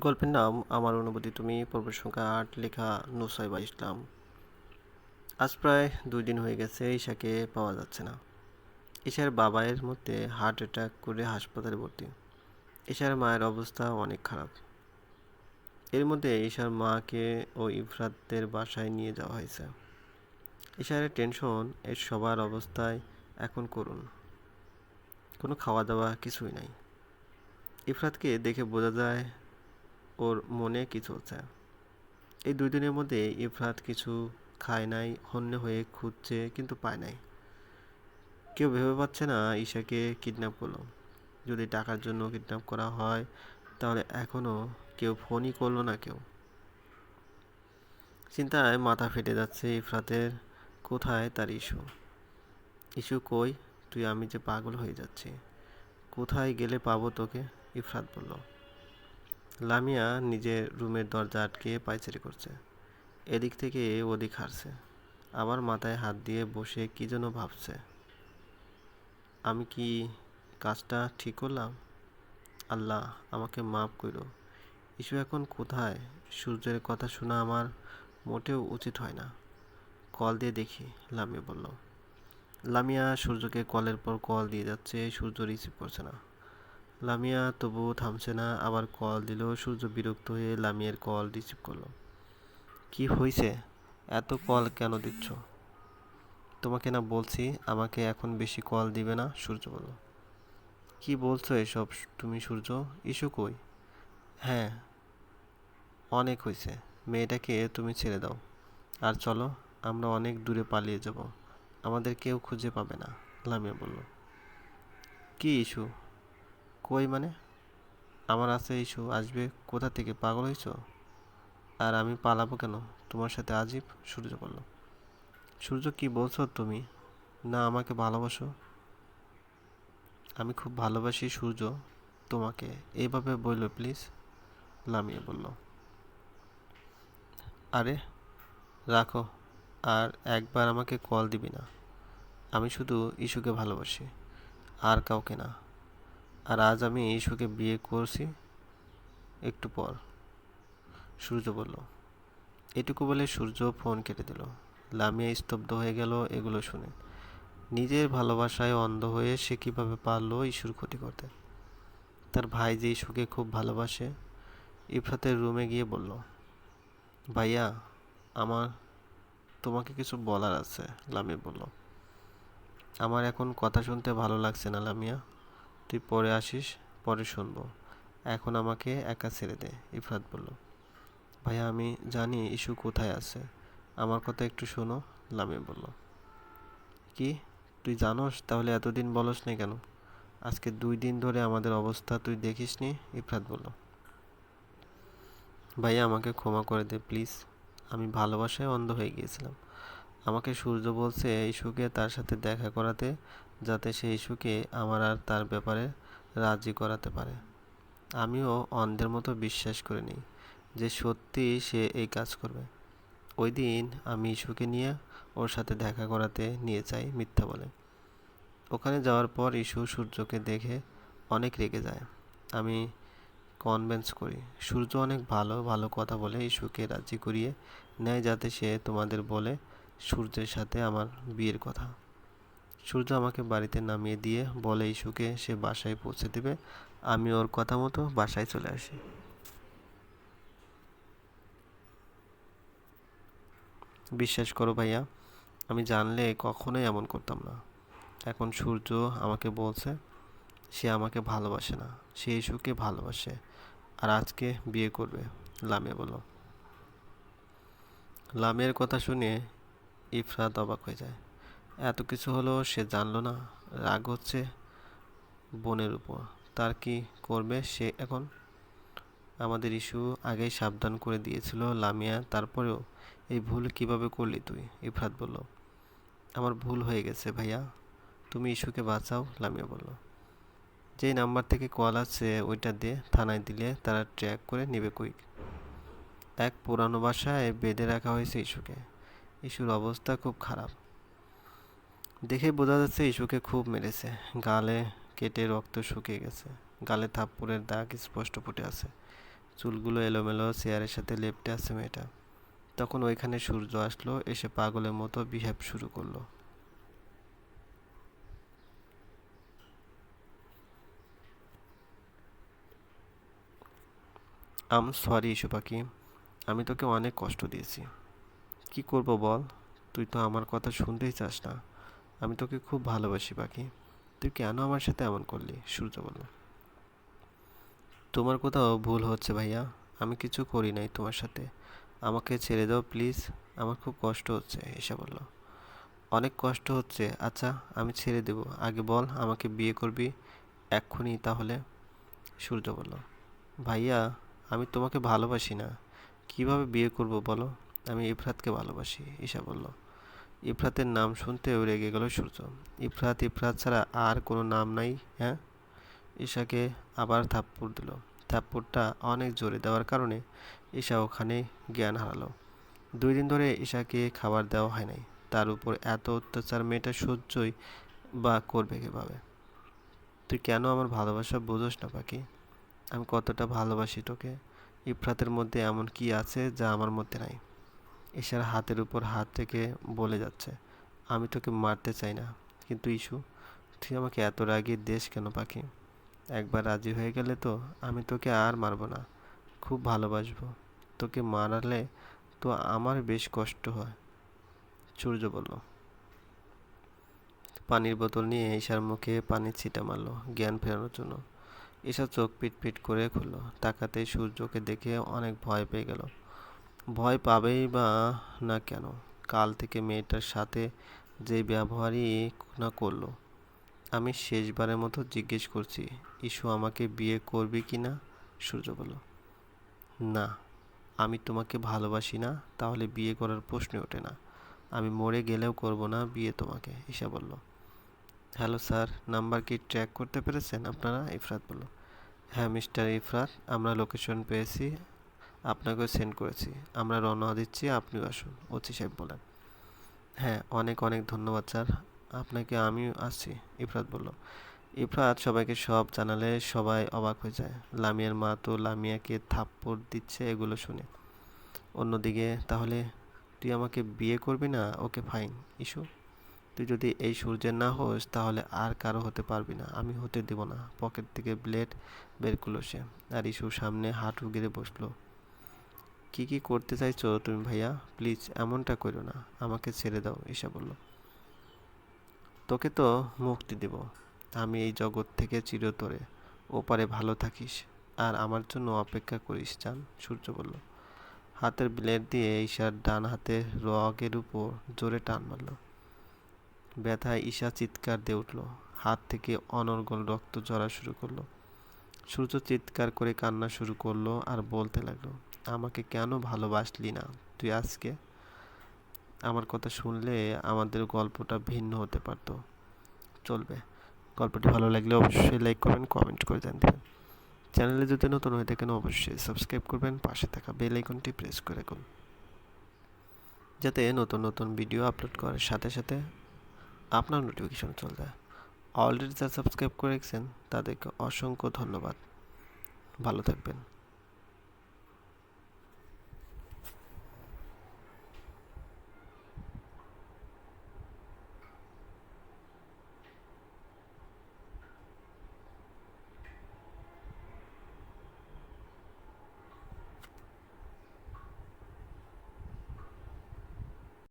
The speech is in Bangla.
গল্পের নাম আমার অনুভূতি তুমি পর্ব সংখ্যা আট, লেখা নুসাইবা ইসলাম। আজ প্রায় দুই দিন হয়ে গেছে, ঈশাকে পাওয়া যাচ্ছে না। ঈশার বাবায়ের মধ্যে হার্ট অ্যাটাক করে হাসপাতালে ভর্তি। ঈশার মায়ের অবস্থা অনেক খারাপ। এর মধ্যে ঈশার মাকে ও ইফরাতদের বাসায় নিয়ে যাওয়া হয়েছে। ঈশারের টেনশন এর সবার অবস্থায় এখন করুন। কোনো খাওয়া দাওয়া কিছুই নাই। ইফরাতকে দেখে বোঝা যায় ওর মনে কি চলছে এই দুই দিনের মধ্যে ইফরাত কিছু খায় নাই, হন্য হয়ে খুঁজছে কিন্তু পায় নাই। কেউ ভেবে পাচ্ছে না ঈশাকে কিডন্যাপ করল। যদি টাকার জন্য কিডন্যাপ করা হয়, তাহলে এখনও কেউ ফোনই করল না কেউ। চিন্তায় মাথা ফেটে যাচ্ছে ইফরাতের, কোথায় তার ইস্যু? ইস্যু কই? তুই আমি যে পাগল হয়ে যাচ্ছি। কোথায় গেলে পাবো তোকে? ইফরাত বলল। লামিয়া নিজের রুমের দরজা আটকে পায়চারি করছে। এদিক থেকে ওদিক হারছে আবার মাথায় হাত দিয়ে বসে কী যেন ভাবছে। আমি কি কাজটা ঠিক করলাম? আল্লাহ আমাকে মাফ করো ইস্যু এখন কোথায়? সূর্যের কথা শোনা আমার মোটেও উচিত হয় না। কল দিয়ে দেখি, লামিয়া বলল। লামিয়া সূর্যকে কলের পর কল দিয়ে যাচ্ছে, সূর্য রিসিভ করছে না। লামিয়া তবুও থামছে না, আবার কল দিল সূর্য বিরক্ত হয়ে লামিয়ার কল রিসিভ করল। কি হয়েছে এত কল কেন দিচ্ছ? তোমাকে না বলছি, আমাকে এখন বেশি কল দিবে না, সূর্য বলল। কি বলছো এসব তুমি সূর্য? ইস্যু কই? হ্যাঁ অনেক হয়েছে মেয়েটাকে তুমি ছেড়ে দাও। আর চলো, আমরা অনেক দূরে পালিয়ে যাব। আমাদের কেউ খুঁজে পাবে না, লামিয়া বলল। কি ইস্যু? কই মানে? আমার আছে ইস্যু আসবে কোথা থেকে? পাগল হয়েছ আর আমি পালাবো কেন? তোমার সাথে আজীব সূর্য বলল। সূর্য, কি বলছো তুমি? না, আমাকে ভালোবাসো। আমি খুব ভালোবাসি সূর্য তোমাকে। এইভাবে বলল প্লিজ? লামিয়ে বলল। আরে, রাখো। আর একবার আমাকে কল দিবি না। আমি শুধু ইস্যুকে ভালোবাসি, আর কাউকে না। আর আজ আমি ইস্যুকে বিয়ে করছি একটু পর। সূর্য বলল, এটুকু বলে সূর্য ফোন কেটে দিল। লামিয়া স্তব্ধ হয়ে গেল এগুলো শুনে। নিজের ভালোবাসায় অন্ধ হয়ে সে কীভাবে পারল ইস্যুর ক্ষতি করতে? তার ভাই যে ইস্যুকে খুব ভালোবাসে, ইফরাতের রুমে গিয়ে বলল, ভাইয়া, আমার, তোমাকে কিছু বলার আছে। লামিয়া বলল, আমার এখন কথা শুনতে ভালো লাগছে না, লামিয়া। তুই পরে আসিস, পরে শুনব। এখন আমাকে একা ছেড়ে দে, ইফরাত বলল। ভাইয়া, আমি জানি ইস্যু কোথায় আছে। আমার কথা একটু শোনো লামিয়া বলল। কি? তুই জানোস? তাহলে এতদিন বলস নি কেন? আজকে দুই দিন ধরে আমাদের অবস্থা তুই দেখিসনি, ইফরাত বলল। ভাইয়া, আমাকে ক্ষমা করে দে, প্লিজ। আমি ভালোবাসায় অন্ধ হয়ে গিয়েছিলাম। আমাকে সূর্য বলছে ইস্যুকে তার সাথে দেখা করাতে, যাতে সে ইস্যুকে আমার আর তার ব্যাপারে রাজি করাতে পারে। আমিও অন্ধের মতো বিশ্বাস করে নিই যে সত্যি সে এই কাজ করবে। ওই দিন আমি ইস্যুকে নিয়ে ওর সাথে দেখা করাতে নিয়ে যাই, মিথ্যা বলে। ওখানে যাওয়ার পর ইস্যু সূর্যকে দেখে অনেক রেগে যায়। আমি কনভেন্স করি, সূর্য অনেক ভালো ভালো কথা বলে ইস্যুকে রাজি করিয়ে নেয়, যাতে সে তোমাদের বলে সূর্যের সাথে আমার বিয়ের কথা। সূর্য আমাকে বাড়িতে নামিয়ে দিয়ে বলে ইস্যুকে সে বাসায় পৌঁছে দেবে। আমি ওর কথা মতো বাসায় চলে আসি। বিশ্বাস করো ভাইয়া, আমি জানলে কখনোই এমন করতাম না। এখন সূর্য আমাকে বলছে, সে আমাকে ভালোবাসে না। সে ইস্যুকে ভালোবাসে আর আজকে বিয়ে করবে। লামিয়া বলল। লামের কথা শুনে ইফরাত অবাক হয়ে যায়। এত কিছু হলো সে জানলো না, রাগ হচ্ছে বোনের উপর। তার কি করবে সে এখন? আমাদের ইস্যু আগেই সাবধান করে দিয়েছিল লামিয়া, তারপরেও এই ভুল কীভাবে করলি তুই? ইফরাত বলল, আমার ভুল হয়ে গেছে ভাইয়া। তুমি ইস্যুকে বাঁচাও, লামিয়া বলল। যেই নাম্বার থেকে কল আছে ওইটা দিয়ে থানায় দিলে তারা ট্র্যাক করে নেবে কুইক। এক পুরানো বাসায় বেঁধে রাখা হয়েছে ইস্যুকে ইস্যুর অবস্থা খুব খারাপ। দেখে বোঝা যাচ্ছে ইস্যুকে খুব মেরেছে। গালে কেটে রক্ত শুকিয়ে গেছে। গালে থাপ্পড়ের দাগ স্পষ্ট ফুটে আছে। চুলগুলো এলোমেলো, চেয়ারের সাথে লেপটে আছে মেয়েটা। তখন ওইখানে সূর্য আসলো, এসে পাগলের মতো বিহেভ শুরু করল। আম সরি ইস্যু পাখি, আমি তোকে অনেক কষ্ট দিয়েছি। কি করব বল? তুই তো আমার কথা শুনতেই চাস না। আমি তোকে খুব ভালোবাসি, পাখি। তুই কেন আমার সাথে এমন করলি? সূর্য বলল। তোমার কোথাও ভুল হচ্ছে ভাইয়া। আমি কিছু করি নাই তোমার সাথে। আমাকে ছেড়ে দাও, প্লিজ। আমার খুব কষ্ট হচ্ছে এসে বলল। অনেক কষ্ট হচ্ছে। আচ্ছা আমি ছেড়ে দেব। আগে বল, আমাকে বিয়ে করবি? এক্ষুনি তাহলে। সূর্য বলল। ভাইয়া, আমি তোমাকে ভালোবাসি না। কীভাবে বিয়ে করব বলো? আমি ইফরাতকে ভালোবাসি, ঈশা বলল। ইফরাতের নাম শুনতেও রেগে গেল সূর্য। ইফরাত ইফরাত ছাড়া আর কোনো নাম নাই হ্যাঁ? ঈশাকে আবার থাপ্পড় দিল। থাপ্পড়টা অনেক জোরে দেওয়ার কারণে ঈশা ওখানে জ্ঞান হারালো। দুই দিন ধরে ঈশাকে খাবার দেওয়া হয় নাই। তার উপর এত অত্যাচার, মেয়েটা সহ্যই বা করবে কীভাবে? তুই কেন আমার ভালোবাসা বোঝোস না, পাখি? আমি কতটা ভালোবাসি তোকে? ইফরাতের মধ্যে এমন কি আছে যা আমার মধ্যে নাই? ঈশার হাতের উপর হাত থেকে বলে যাচ্ছে, আমি তোকে মারতে চাই না। কিন্তু ইস্যু তুই আমাকে এত রাগিয়ে দেশ কেন পাখি? একবার রাজি হয়ে গেলে তো আমি তোকে আর মারবো না। খুব ভালোবাসবো। তোকে মারালে তো আমার বেশ কষ্ট হয়। সূর্য বলল। পানির বোতল নিয়ে ঈশার মুখে পানির ছিটা মারলো জ্ঞান ফেরানোর জন্য। ঈশা চোখ পিট পিট করে খুললো। তাকাতেই সূর্যকে দেখে অনেক ভয় পেয়ে গেল। ভয় পাবেই বা না কেন? কাল থেকে মেয়েটার সাথে যে ব্যবহারই না করল, আমি শেষবারের মতো জিজ্ঞেস করছি ইস্যু আমাকে বিয়ে করবে কি না? সূর্য বলল, না, আমি তোমাকে ভালোবাসি না, তাহলে বিয়ে করার প্রশ্নই ওঠে না। আমি মরে গেলেও করব না বিয়ে তোমাকে। ঈশা বলল, হ্যালো স্যার, নাম্বার কি ট্র্যাক করতে পেরেছেন আপনারা? ইফরাত বলল হ্যাঁ মিস্টার ইফরাত, আমরা লোকেশন পেয়েছি। আপনাকেও সেন্ড করেছি। আমরা রওনা দিচ্ছি, আপনিও আসুন। ওসি সাহেব বলেন। হ্যাঁ অনেক অনেক ধন্যবাদ স্যার। আপনাকে আমিও আসছি, ইফরাত বলল। ইফরাত সবাইকে সব জানালে সবাই অবাক হয়ে যায়। লামিয়ার মা তো লামিয়াকে থাপ্পড় দিচ্ছে এগুলো শুনে। অন্যদিকে, তাহলে তুই আমাকে বিয়ে করবি না? ওকে ফাইন ইস্যু তুই যদি এই সূর্যের না হোস, তাহলে আর কারও হতে পারবি না। আমি হতে দেব না। পকেট থেকে ব্লেড বের করল সে। আর ইস্যুর সামনে হাঁটু গেড়ে বসল। কি কি করতে চাইছো তুমি ভাইয়া? প্লিজ এমনটা করো না। আমাকে ছেড়ে দাও ঈশা বলল। তোকে তো মুক্তি দেব। আমি এই জগৎ থেকে চিরতরে ওপারে ভালো থাকিস। আর আমার জন্য অপেক্ষা করিস চান সূর্য বলল। হাতের ব্লেড দিয়ে ঈশার ডান হাতে রগের উপর জোরে টান মারল। ব্যথায় ঈশা চিৎকার দিয়ে উঠল। হাত থেকে অনর্গল রক্ত ঝরা শুরু করল। সূর্য চিৎকার করে কান্না শুরু করল আর বলতে লাগল আমাকে কেন ভালোবাসলি না? তুই আজকে আমার কথা শুনলে আমাদের গল্পটা ভিন্ন হতে পারতো। চলবে। গল্পটি ভালো লাগলে অবশ্যই লাইক করবেন, কমেন্ট করে দেবেন চ্যানেলে যদি নতুন হয়ে থাকেন, অবশ্যই সাবস্ক্রাইব করবেন, পাশে থাকা বেল আইকনটি প্রেস করে রাখুন। যাতে নতুন নতুন ভিডিও আপলোড করার সাথে সাথে আপনার নোটিফিকেশন চলে যায়। অলরেডি যা সাবস্ক্রাইব করে রেখেছেন তাদেরকে অসংখ্য ধন্যবাদ। ভালো থাকবেন।